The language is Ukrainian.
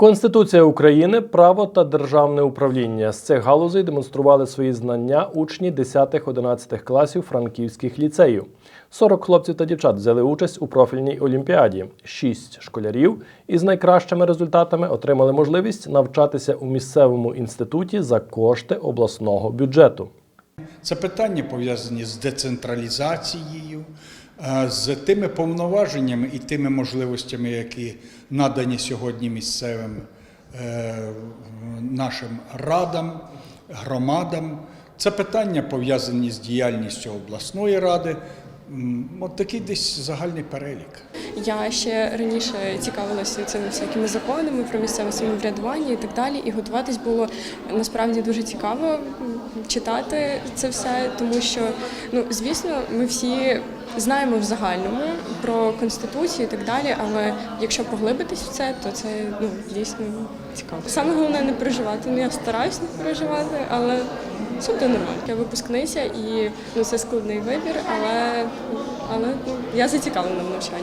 Конституція України, право та державне управління. З цих галузей демонстрували свої знання учні 10-11 класів франківських ліцеїв. 40 хлопців та дівчат взяли участь у профільній олімпіаді. Шість школярів із найкращими результатами отримали можливість навчатися у місцевому інституті за кошти обласного бюджету. Це питання пов'язані з децентралізацією, з тими повноваженнями і тими можливостями, які надані сьогодні місцевим е, нашим радам, громадам. Це питання пов'язані з діяльністю обласної ради. От такий десь загальний перелік. Я ще раніше цікавилася цими всякими законами про місцеве самоврядування і так далі. І готуватись було насправді дуже цікаво читати це все, тому що ну звісно, ми всі знаємо в загальному про конституцію і так далі. Але якщо поглибитись в це, то це ну дійсно цікаво. Саме головне не переживати. Ну я стараюсь не переживати, але все буде нормально. Я випускниця і ну це складний вибір, але але ну, я зацікавлена в навчанні.